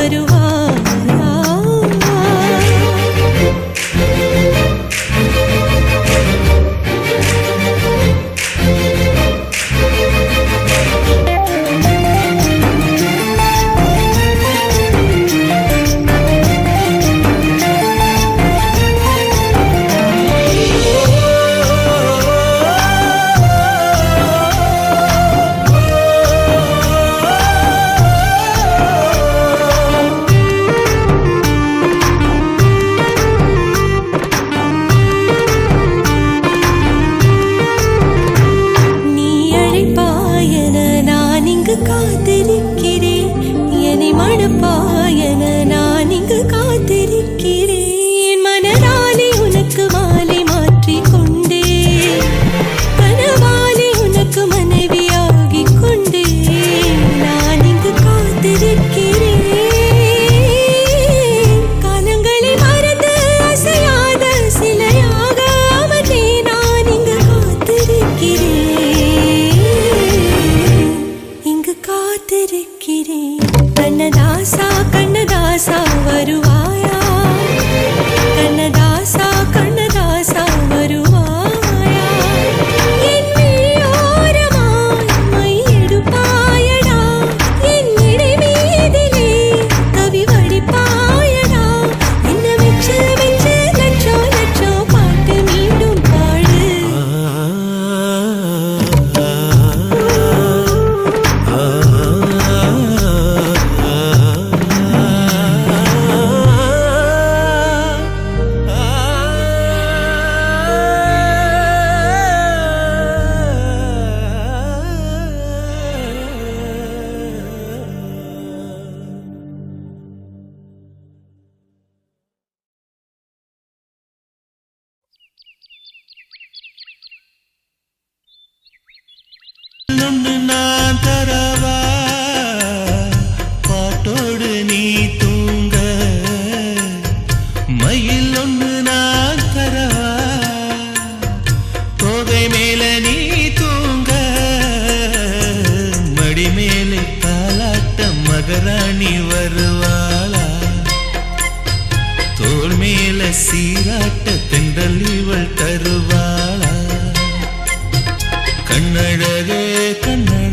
വരുവാ காத்திருக்கிறேன். என மடுப்பா சீராட்ட தென்றல் இவள் தருவாளா? கண்ணழகே கண்ணழ